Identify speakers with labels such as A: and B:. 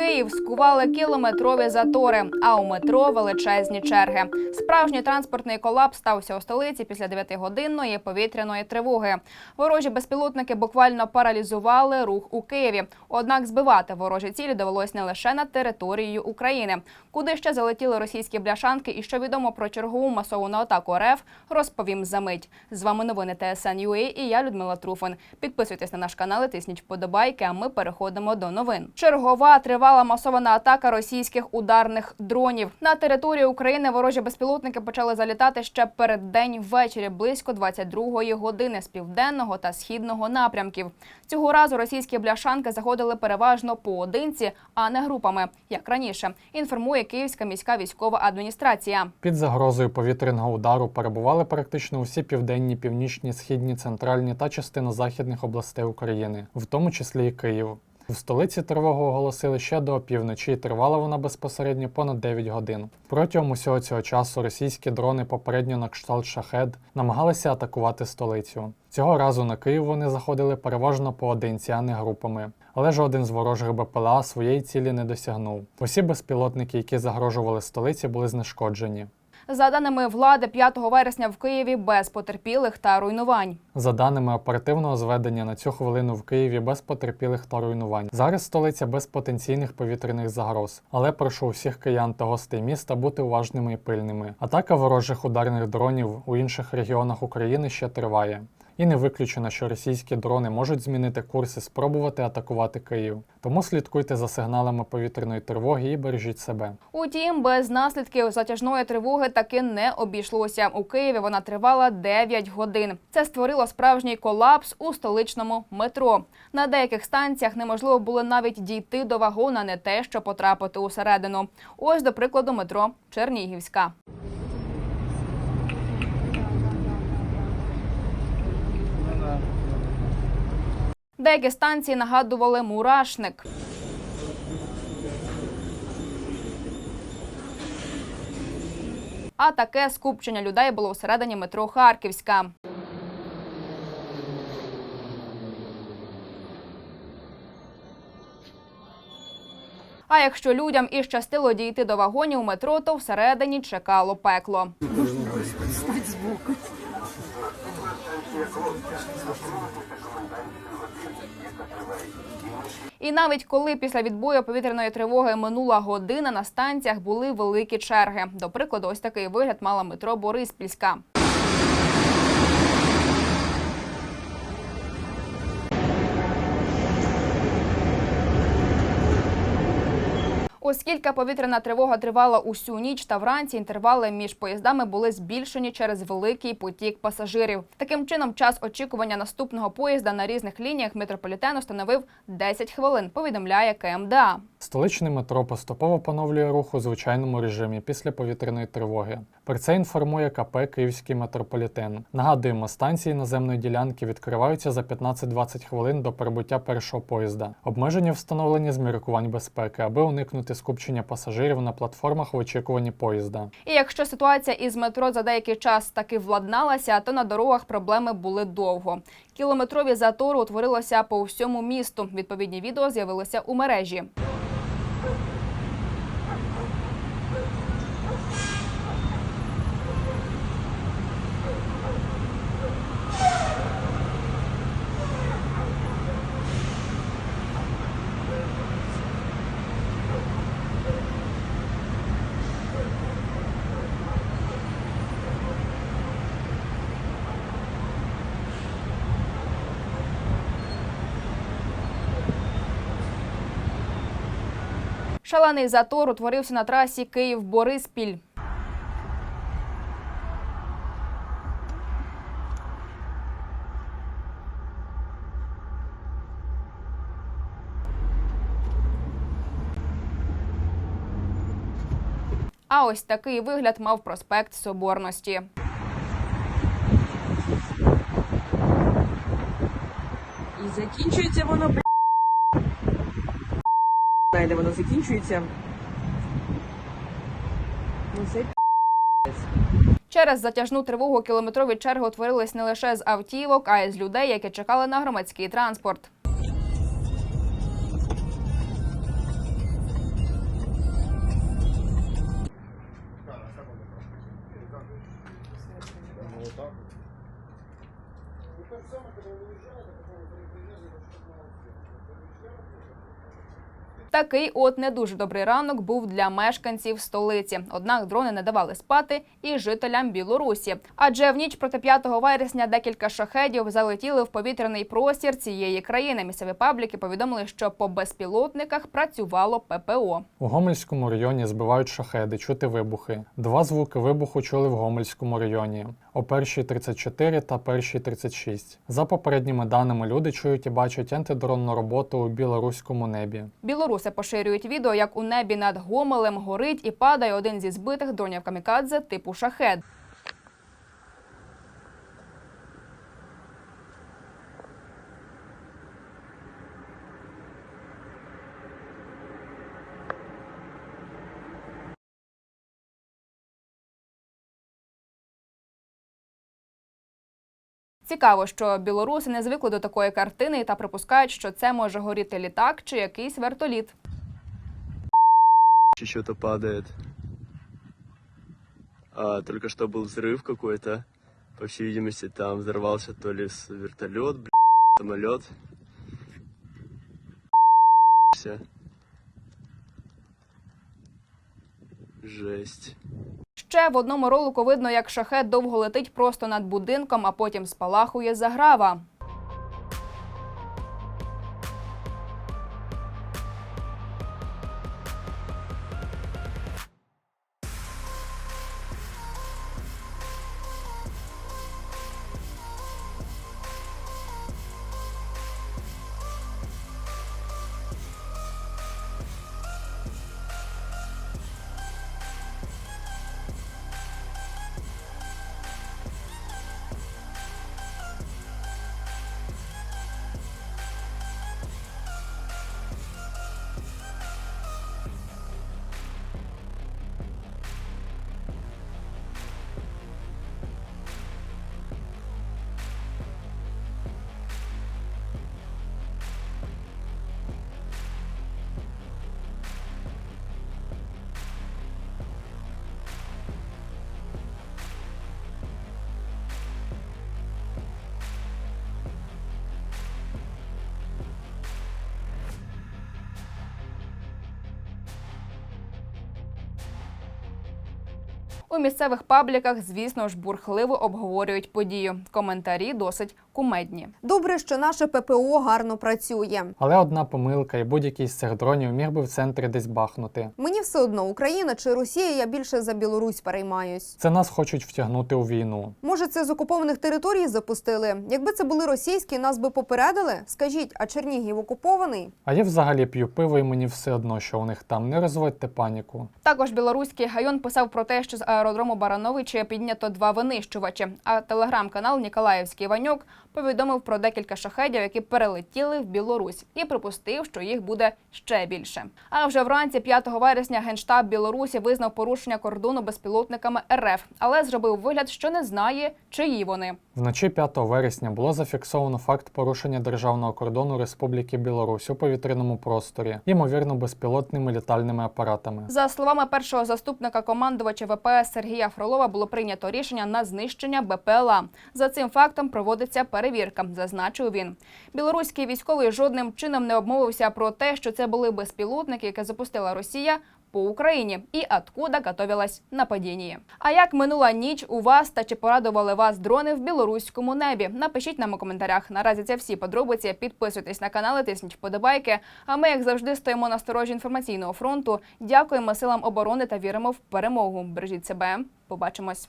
A: Київ скували кілометрові затори, а у метро величезні черги. Справжній транспортний колапс стався у столиці після 9-годинної повітряної тривоги. Ворожі безпілотники буквально паралізували рух у Києві. Однак збивати ворожі цілі довелось не лише над територією України. Куди ще залетіли російські бляшанки і що відомо про чергову масовану атаку РФ, розповім за мить. З вами новини ТСН.UA і я Людмила Труфан. Підписуйтесь на наш канал, і тисніть вподобайки, а ми переходимо до новин. Чергова тривала масована атака російських ударних дронів. На територію України ворожі безпілотники почали залітати ще перед день ввечері, близько 22-ї години з південного та східного напрямків. Цього разу російські бляшанки заходили переважно поодинці, а не групами, як раніше. Інформує Київська міська військова адміністрація.
B: Під загрозою повітряного удару перебували практично усі південні, північні, східні, центральні та частина західних областей України, в тому числі і Київ. В столиці тривогу оголосили ще до опівночі, і тривала вона безпосередньо понад 9 годин. Протягом усього цього часу російські дрони, попередньо на кшталт шахед, намагалися атакувати столицю. Цього разу на Київ вони заходили переважно поодинці, а не групами. Але жоден з ворожих БПЛА своєї цілі не досягнув. Усі безпілотники, які загрожували столиці, були знешкоджені.
A: За даними влади, 5 вересня в Києві без потерпілих та руйнувань.
B: За даними оперативного зведення, на цю хвилину в Києві без потерпілих та руйнувань. Зараз столиця без потенційних повітряних загроз, але прошу всіх киян та гостей міста бути уважними і пильними. Атака ворожих ударних дронів у інших регіонах України ще триває. І не виключено, що російські дрони можуть змінити курс і спробувати атакувати Київ. Тому слідкуйте за сигналами повітряної тривоги і бережіть себе.
A: Утім, без наслідків затяжної тривоги таки не обійшлося. У Києві вона тривала 9 годин. Це створило справжній колапс у столичному метро. На деяких станціях неможливо було навіть дійти до вагона, не те, що потрапити усередину. Ось, до прикладу, метро Чернігівська. Деякі станції нагадували мурашник. А таке скупчення людей було всередині метро Харківська. А якщо людям і щастило дійти до вагонів метро, то всередині чекало пекло. Навіть коли після відбою повітряної тривоги минула година, на станціях були великі черги. До прикладу, ось такий вигляд мала метро Бориспільська. Оскільки повітряна тривога тривала усю ніч та вранці, інтервали між поїздами були збільшені через великий потік пасажирів. Таким чином, час очікування наступного поїзда на різних лініях метрополітену становив 10 хвилин. Повідомляє КМДА.
B: Столичне метро поступово поновлює рух у звичайному режимі після повітряної тривоги. Про це інформує КП Київський метрополітен. Нагадуємо, станції наземної ділянки відкриваються за 15-20 хвилин до прибуття першого поїзда. Обмеження встановлені з міркувань безпеки, аби уникнути скупчення пасажирів на платформах в очікуванні поїзда.
A: І якщо ситуація із метро за деякий час таки владналася, то на дорогах проблеми були довго. Кілометрові затори утворилося по всьому місту. Відповідні відео з'явилися у мережі. Шалений затор утворився на трасі Київ-Бориспіль. А ось такий вигляд мав проспект Соборності.
C: І закінчується воно знає, де воно закінчується. Ну це
A: Через затяжну тривогу кілометрові черги утворились не лише з автівок, а й з людей, які чекали на громадський транспорт. Ну, ну, Саме коли виїжджаєте, коли приїжджаєте, щоб на Такий от не дуже добрий ранок був для мешканців столиці. Однак дрони не давали спати і жителям Білорусі. Адже в ніч проти 5 вересня декілька шахедів залетіли в повітряний простір цієї країни. Місцеві пабліки повідомили, що по безпілотниках працювало ППО.
B: У Гомельському районі збивають шахеди, чути вибухи. Два звуки вибуху чули в Гомельському районі о 1.34 та 1.36. За попередніми даними, люди чують і бачать антидронну роботу у білоруському небі.
A: Білоруси поширюють відео, як у небі над Гомелем горить і падає один зі збитих дронів камікадзе типу шахед. Цікаво, що білоруси не звикли до такої картини та припускають, що це може горіти літак чи якийсь вертоліт.
D: что-то падает. А, только что был взрыв какой-то. По всей видимости, там взорвался то ли с- вертолет, бля, самолет. Жесть.
A: Ще в одному ролику видно, як шахет довго летить просто над будинком, а потім спалахує заграва. У місцевих пабліках, звісно ж, бурхливо обговорюють подію. Коментарі досить кумедні.
E: Добре, що наше ППО гарно працює.
B: Але одна помилка, і будь-який з цих дронів міг би в центрі десь бахнути.
E: Мені все одно, Україна чи Росія, я більше за Білорусь переймаюсь.
B: Це нас хочуть втягнути у війну.
E: Може, це з окупованих територій запустили? Якби це були російські, нас би попередили? Скажіть, а Чернігів окупований?
B: А я взагалі п'ю пиво, і мені все одно, що у них там. Не розводьте паніку.
A: Також білоруський гайон писав про те, що з аеродрому Барановича піднято два винищувачі. А телеграм-канал Ніколаївський Ванюк повідомив про декілька шахедів, які перелетіли в Білорусь, і припустив, що їх буде ще більше. А вже вранці 5 вересня генштаб Білорусі визнав порушення кордону безпілотниками РФ, але зробив вигляд, що не знає, чиї вони.
B: Вночі 5 вересня було зафіксовано факт порушення державного кордону Республіки Білорусь у повітряному просторі, ймовірно, безпілотними літальними апаратами.
A: За словами першого заступника командувача ВПС Сергія Фролова, було прийнято рішення на знищення БПЛА. За цим фактом проводиться перевірка, зазначив він. Білоруський військовий жодним чином не обмовився про те, що це були безпілотники, які запустила Росія. По Україні і откуда готовилось нападіння. А як минула ніч у вас та чи порадували вас дрони в білоруському небі? Напишіть нам у коментарях. Наразі це всі подробиці. Підписуйтесь на канали, тисніть вподобайки. А ми, як завжди, стоїмо на сторожі інформаційного фронту. Дякуємо силам оборони та віримо в перемогу. Бережіть себе. Побачимось.